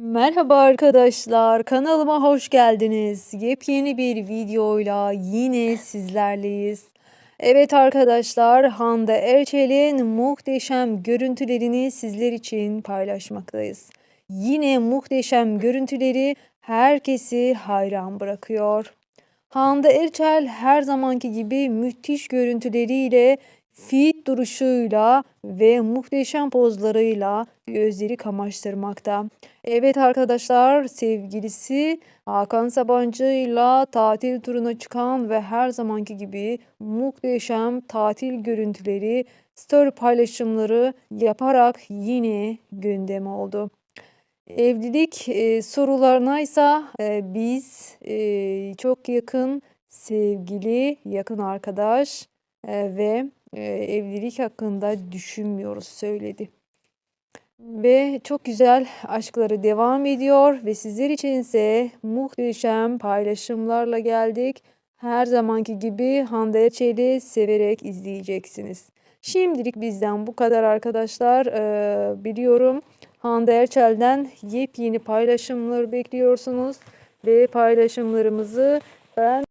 Merhaba arkadaşlar, kanalıma hoş geldiniz. Yepyeni bir videoyla yine sizlerleyiz. Evet arkadaşlar, Hande Erçel'in muhteşem görüntülerini sizler için paylaşmaktayız. Yine muhteşem görüntüleri herkesi hayran bırakıyor. Hande Erçel her zamanki gibi müthiş görüntüleriyle, fit duruşuyla ve muhteşem pozlarıyla gözleri kamaştırmakta. Evet arkadaşlar, sevgilisi Hakan Sabancı'yla tatil turuna çıkan ve her zamanki gibi muhteşem tatil görüntüleri, story paylaşımları yaparak yine gündem oldu. Evlilik e, sorularına ise e, biz e, çok yakın sevgili, yakın arkadaş ve e, evlilik hakkında düşünmüyoruz söyledi. Ve çok güzel aşkları devam ediyor ve sizler için ise muhteşem paylaşımlarla geldik. Her zamanki gibi Hande Erçel'i severek izleyeceksiniz. Şimdilik bizden bu kadar arkadaşlar. Ee, biliyorum Hande Erçel'den yepyeni paylaşımlar bekliyorsunuz ve paylaşımlarımızı ben